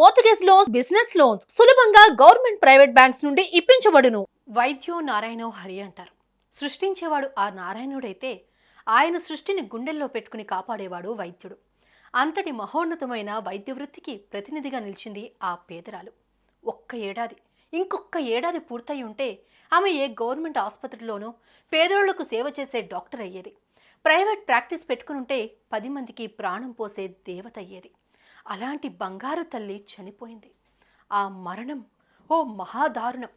Mortgage loans business loans సులభంగా government private banks నుండి ఇప్పించబడును. వైద్యో నారాయణో హరి అంటారు. సృష్టించేవాడు ఆ నారాయణుడైతే ఆయన సృష్టిని గుండెల్లో పెట్టుకుని కాపాడేవాడు వైద్యుడు. అంతటి మహోన్నతమైన వైద్య వృత్తికి ప్రతినిధిగా నిలిచింది ఆ పేదరాలు. ఒక్క ఏడాది ఇంకొక ఏడాది పూర్తయి ఉంటే ఆమె ఏ గవర్నమెంట్ ఆసుపత్రిలోనూ పేదోళ్ళకు సేవ చేసే డాక్టర్ అయ్యేది. ప్రైవేట్ ప్రాక్టీస్ పెట్టుకునుంటే పది మందికి ప్రాణం పోసే దేవత అయ్యేది. అలాంటి బంగారు తల్లి చనిపోయింది. ఆ మరణం ఓ మహాదారుణం.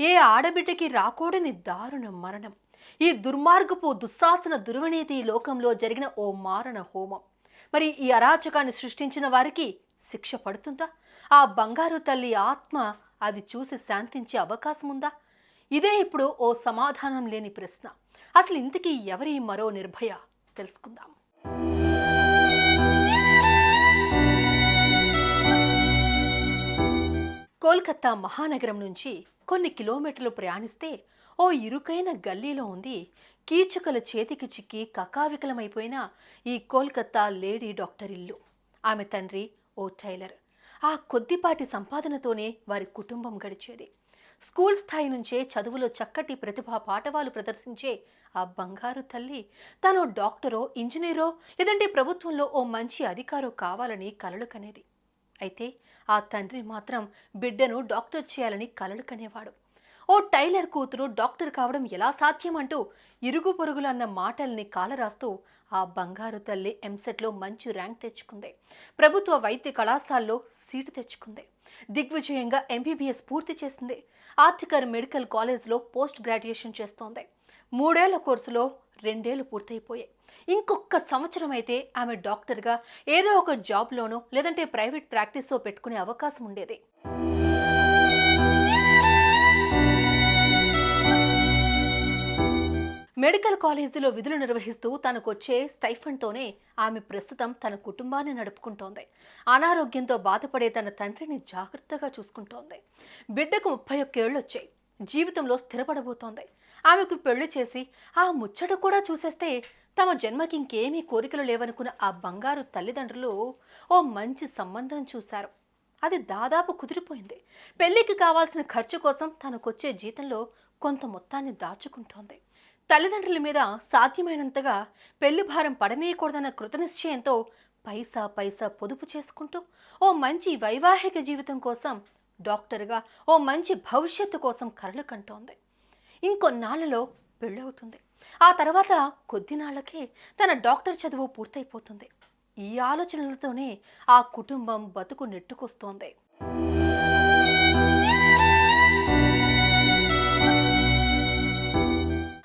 ఏ ఆడబిడ్డకి రాకూడని దారుణ మరణం. ఈ దుర్మార్గపు దుస్సాసన దుర్వినీతి లోకంలో జరిగిన ఓ మారణ హోమం. మరి ఈ అరాచకాన్ని సృష్టించిన వారికి శిక్ష పడుతుందా? ఆ బంగారు తల్లి ఆత్మ అది చూసి శాంతించే అవకాశం ఉందా? ఇదే ఇప్పుడు ఓ సమాధానం లేని ప్రశ్న. అసలు ఇంతకీ ఎవరి మరో నిర్భయ? తెలుసుకుందాం. కోల్కతా మహానగరం నుంచి కొన్ని కిలోమీటర్లు ప్రయాణిస్తే ఓ ఇరుకైన గల్లీలో ఉంది కీచుకల చేతికి చిక్కి కకావికలమైపోయిన ఈ కోల్కతా లేడీ డాక్టర్ ఇల్లు. ఆమె తండ్రి ఓ టైలర్. ఆ కొద్దిపాటి సంపాదనతోనే వారి కుటుంబం గడిచేది. స్కూల్ స్థాయి నుంచే చదువులో చక్కటి ప్రతిభా పాఠవాలు ప్రదర్శించే ఆ బంగారు తల్లి తాను డాక్టరో ఇంజనీరో లేదంటే ప్రభుత్వంలో ఓ మంచి అధికారో కావాలని కలలు కనేది. అయితే ఆ తండ్రి మాత్రం బిడ్డను డాక్టర్ చేయాలని కలలు కనేవాడు. ఓ టైలర్ కూతురు డాక్టర్ కావడం ఎలా సాధ్యం అంటూ ఇరుగు పొరుగులు అన్న మాటల్ని కాలరాస్తూ ఆ బంగారు తల్లి ఎంసెట్లో మంచి ర్యాంక్ తెచ్చుకుంది. ప్రభుత్వ వైద్య కళాశాలలో సీటు తెచ్చుకుంది. దిగ్విజయంగా ఎంబీబీఎస్ పూర్తి చేసింది. ఆర్టికర్ మెడికల్ కాలేజ్లో పోస్ట్ గ్రాడ్యుయేషన్ చేస్తోంది. మూడేళ్ళ కోర్సులో రెండేళ్ళు పూర్తయిపోయాయి. ఇంకొక సంవత్సరం అయితే ఆమె డాక్టర్గా ఏదో ఒక జాబ్లోనో లేదంటే ప్రైవేట్ ప్రాక్టీసో పెట్టుకునే అవకాశం ఉండేది. మెడికల్ కాలేజీలో విధులు నిర్వహిస్తూ తనకొచ్చే స్టైఫండ్తోనే ఆమె ప్రస్తుతం తన కుటుంబాన్ని నడుపుకుంటోంది. అనారోగ్యంతో బాధపడే తన తండ్రిని జాగ్రత్తగా చూసుకుంటోంది. బిడ్డకు ముప్పై ఒక్కేళ్ళు వచ్చాయి జీవితంలో స్థిరపడబోతోంది. ఆమెకు పెళ్ళి చేసి ఆ ముచ్చట కూడా చూసేస్తే తమ జన్మకి ఇంకేమీ కోరికలు లేవనుకున్న ఆ బంగారు తల్లిదండ్రులు ఓ మంచి సంబంధం చూశారు. అది దాదాపు కుదిరిపోయింది. పెళ్ళికి కావాల్సిన ఖర్చు కోసం తనకొచ్చే జీతంలో కొంత మొత్తాన్ని దాచుకుంటోంది. తల్లిదండ్రుల మీద సాధ్యమైనంతగా పెళ్ళి భారం పడనేయకూడదన్న కృతనిశ్చయంతో పైసా పైసా పొదుపు చేసుకుంటూ ఓ మంచి వైవాహిక జీవితం కోసం డాక్టర్గా ఓ మంచి భవిష్యత్తు కోసం కరలు కంటోంది. ఇంకొన్నాళ్ళలో పెళ్ళవుతుంది. ఆ తర్వాత కొద్ది నాళ్ళకే తన డాక్టర్ చదువు పూర్తయిపోతుంది. ఈ ఆలోచనలతోనే ఆ కుటుంబం బతుకు నెట్టుకొస్తోంది.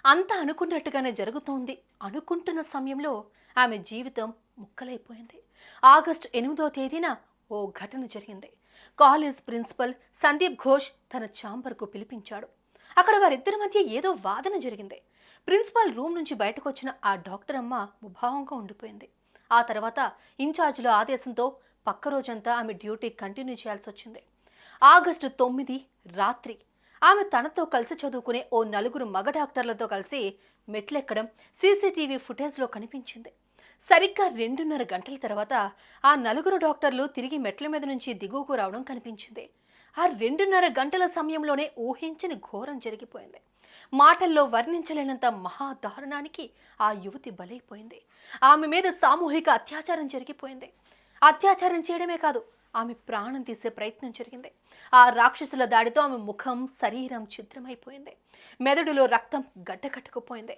అంతా అనుకున్నట్టుగానే జరుగుతోంది. అనుకుంటున్న సమయంలో ఆమె జీవితం ముక్కలైపోయింది. ఆగస్టు ఎనిమిదో తేదీన ఓ ఘటన జరిగింది. కాలేజ్ ప్రిన్సిపల్ సందీప్ ఘోష్ తన ఛాంబర్కు పిలిపించాడు. అక్కడ వారిద్దరి మధ్య ఏదో వాదన జరిగింది. ప్రిన్సిపాల్ రూమ్ నుంచి బయటకు వచ్చిన ఆ డాక్టర్ అమ్మ ముభావంగా ఉండిపోయింది. ఆ తర్వాత ఇన్ఛార్జ్లో ఆదేశంతో పక్క రోజంతా ఆమె డ్యూటీ కంటిన్యూ చేయాల్సి వచ్చింది ఆగస్టు తొమ్మిది రాత్రి ఆమె తనతో కలిసి చదువుకునే ఓ నలుగురు మగ డాక్టర్లతో కలిసి మెట్లెక్కడం సీసీటీవీ ఫుటేజ్లో కనిపించింది. సరిగ్గా రెండున్నర గంటల తర్వాత ఆ నలుగురు డాక్టర్లు తిరిగి మెట్ల మీద నుంచి దిగువకు రావడం కనిపించింది. ఆ రెండున్నర గంటల సమయంలోనే ఊహించని ఘోరం జరిగిపోయింది. మాటల్లో వర్ణించలేనంత మహాదారుణానికి ఆ యువతి బలైపోయింది. ఆమె మీద సామూహిక అత్యాచారం జరిగిపోయింది. అత్యాచారం చేయడమే కాదు ఆమె ప్రాణం తీసే ప్రయత్నం జరిగింది. ఆ రాక్షసుల దాడితో ఆమె ముఖం శరీరం చిత్రమైపోయింది మెదడులో రక్తం గడ్డకట్టుకుపోయింది.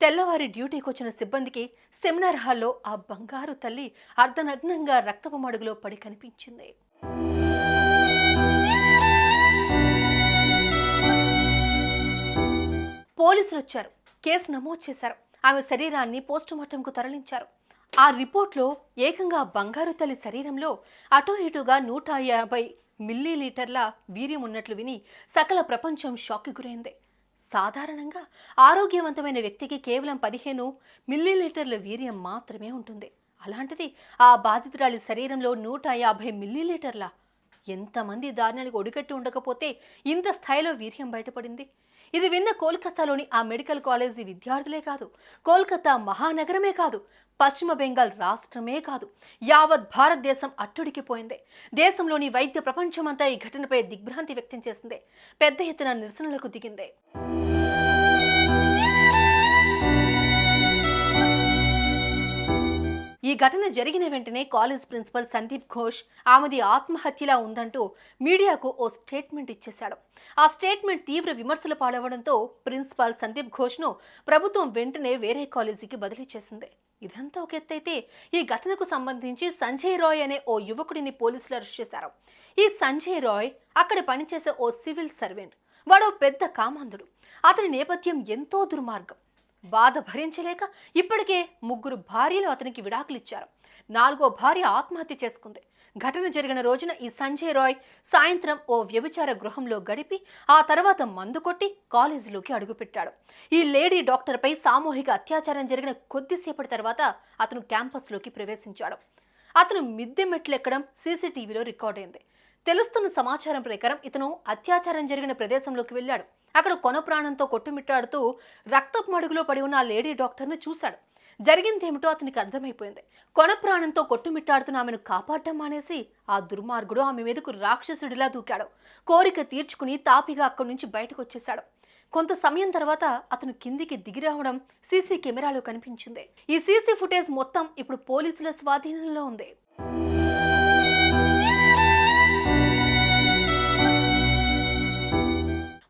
తెల్లవారి డ్యూటీకి వచ్చిన సిబ్బందికి సెమినార్ హాల్లో ఆ బంగారు తల్లి అర్ధనగ్నంగా రక్తపు మడుగులో పడి కనిపించింది. పోలీసులు వచ్చారు కేసు నమోదు చేశారు. ఆమె శరీరాన్ని పోస్టుమార్టంకు తరలించారు. ఆ రిపోర్ట్లో ఏకంగా బంగారు తల్లి శరీరంలో అటూ ఇటుగా నూట యాభై మిల్లీలీటర్ల వీర్యం ఉన్నట్లు విని సకల ప్రపంచం షాక్కి గురైంది. సాధారణంగా ఆరోగ్యవంతమైన వ్యక్తికి కేవలం పదిహేను మిల్లీలీటర్ల వీర్యం మాత్రమే ఉంటుంది. అలాంటిది ఆ బాధితురాలి శరీరంలో నూట యాభై మిల్లీలీటర్ల ఎంతమంది దారుణాలకు ఒడికట్టి ఉండకపోతే ఇంత స్థాయిలో వీర్యం బయటపడింది? ఇది విన్న కోల్కతాలోని ఆ మెడికల్ కాలేజీ విద్యార్థులే కాదు కోల్కతా మహానగరమే కాదు పశ్చిమ బెంగాల్ రాష్ట్రమే కాదు యావత్ భారతదేశం అట్టుడికిపోయింది దేశంలోని వైద్య ప్రపంచమంతా ఈ ఘటనపై దిగ్భ్రాంతి వ్యక్తం చేసింది. పెద్ద ఎత్తున నిరసనలకు దిగింది. ఈ ఘటన జరిగిన వెంటనే కాలేజ్ ప్రిన్సిపల్ సందీప్ ఘోష్ ఆమెది ఆత్మహత్యలా ఉందంటూ మీడియాకు ఓ స్టేట్మెంట్ ఇచ్చేశాడు. ఆ స్టేట్మెంట్ తీవ్ర విమర్శలు పాడవడంతో ప్రిన్సిపాల్ సందీప్ ఘోష్ను ప్రభుత్వం వెంటనే వేరే కాలేజీకి బదిలీ చేసింది. ఇదంతా ఒక ఎత్తైతే ఈ ఘటనకు సంబంధించి సంజయ్ రాయ్ అనే ఓ యువకుడిని పోలీసులు అరెస్ట్ చేశారు. ఈ సంజయ్ రాయ్ అక్కడ పనిచేసే ఓ సివిల్ సర్వెంట్. వాడు పెద్ద కామాంధుడు. అతని నేపథ్యం ఎంతో దుర్మార్గం. బాధ భరించలేక ఇప్పటికే ముగ్గురు భార్యలు అతనికి విడాకులు ఇచ్చారు నాలుగో భార్య ఆత్మహత్య చేసుకుంది. ఘటన జరిగిన రోజున ఈ సంజయ్ రాయ్ సాయంత్రం ఓ వ్యభిచార గృహంలో గడిపి ఆ తర్వాత మందు కొట్టి కాలేజీలోకి అడుగుపెట్టాడు. ఈ లేడీ డాక్టర్పై సామూహిక అత్యాచారం జరిగిన కొద్దిసేపటి తర్వాత అతను క్యాంపస్లోకి ప్రవేశించాడు. అతను మిద్దె మెట్లెక్కడం సీసీటీవీలో రికార్డ్ అయింది తెలుస్తున్న సమాచారం ప్రకారం ఇతను అత్యాచారం జరిగిన ప్రదేశంలోకి వెళ్ళాడు. అక్కడ కొన ప్రాణంతో కొట్టుమిట్టాడుతూ రక్తపు మడుగులో పడి ఉన్న ఆ లేడీ డాక్టర్ను చూశాడు. జరిగిందేమిటో అతనికి అర్థమైపోయింది. కొన ప్రాణంతో కొట్టుమిట్టాడుతున్న ఆమెను కాపాడటం మానేసి ఆ దుర్మార్గుడు ఆమె మీదకు రాక్షసుడిలా దూకాడు. కోరిక తీర్చుకుని తాపిగా అక్కడి నుంచి బయటకు వచ్చేశాడు కొంత సమయం తర్వాత అతను కిందికి దిగి రావడం సీసీ కెమెరాలో కనిపించింది. ఈ సీసీ ఫుటేజ్ మొత్తం ఇప్పుడు పోలీసుల స్వాధీనంలో ఉంది.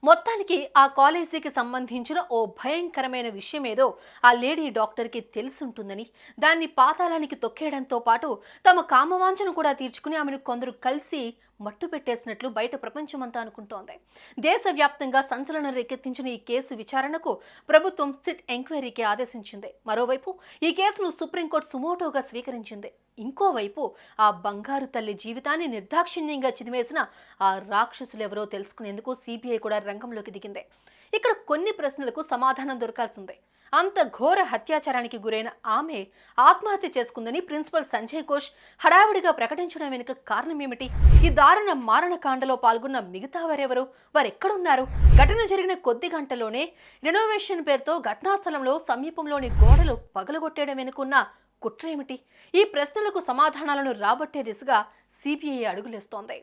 మొత్తానికి ఆ కాలేజీకి సంబంధించిన ఓ భయంకరమైన విషయం ఏదో ఆ లేడీ డాక్టర్కి తెలుసుంటుందని దాన్ని పాతాళానికి తొక్కేయడంతో పాటు తమ కామవాంఛను కూడా తీర్చుకుని ఆమెను కొందరు కలిసి మట్టు పెట్టేసినట్లు బయట ప్రపంచమంతా అనుకుంటోంది. దేశవ్యాప్తంగా సంచలనం రేకెత్తించిన ఈ కేసు విచారణకు ప్రభుత్వం సిట్ ఎంక్వైరీకి ఆదేశించింది. మరోవైపు ఈ కేసును సుప్రీంకోర్టు సుమోటోగా స్వీకరించింది. ఇంకోవైపు ఆ బంగారు తల్లి జీవితాన్ని నిర్దాక్షిణ్యంగా చిదిమేసిన ఆ రాక్షసులెవరో తెలుసుకునేందుకు సిబిఐ కూడా రంగంలోకి దిగింది. ఇక్కడ కొన్ని ప్రశ్నలకు సమాధానం దొరకాల్సిందే. అంత ఘోర హత్యాచారానికి గురైన ఆమె ఆత్మహత్య చేసుకుందని ప్రిన్సిపల్ సంజయ్ ఘోష్ హడావిడిగా ప్రకటించడం వెనుక కారణం ఏమిటి ఈ దారుణ మారణకాండలో పాల్గొన్న మిగతా వారెవరు? వారెక్కడున్నారు? ఘటన జరిగిన కొద్ది గంటలోనే రెనోవేషన్ పేరుతో ఘటనా స్థలంలో సమీపంలోని గోడలు పగలగొట్టేయడం వెనుకున్న కుట్రేమిటి? ఈ ప్రశ్నలకు సమాధానాలను రాబట్టే దిశగా సిబిఐ అడుగులేస్తోంది.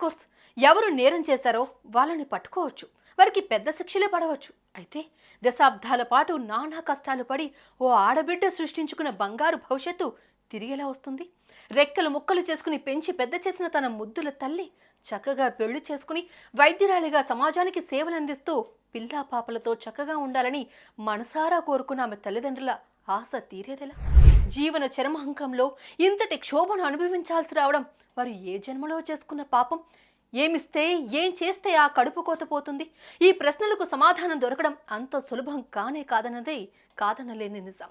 కోర్స్ ఎవరు నేరం చేశారో వాళ్ళని పట్టుకోవచ్చు. వారికి పెద్ద శిక్షలే పడవచ్చు. అయితే దశాబ్దాల పాటు నానా కష్టాలు పడి ఓ ఆడబిడ్డ సృష్టించుకున్న బంగారు భవిష్యత్తు తిరిగేలా వస్తుంది? రెక్కలు ముక్కలు చేసుకుని పెంచి పెద్ద చేసిన తన ముద్దుల తల్లి చక్కగా పెళ్ళి చేసుకుని వైద్యురాలిగా సమాజానికి సేవలు అందిస్తూ పిల్లా పాపలతో చక్కగా ఉండాలని మనసారా కోరుకున్న ఆమె తల్లిదండ్రుల ఆశ తీరేదెలా? జీవన చరమహంకంలో ఇంతటి క్షోభను అనుభవించాల్సి రావడం వారు ఏ జన్మలో చేసుకున్న పాపం? ఏమిస్తే ఏం చేస్తే ఆ కడుపు కోత పోతుంది? ఈ ప్రశ్నలకు సమాధానం దొరకడం అంత సులభం కానే కాదన్నదే కాదనలేని నిజం.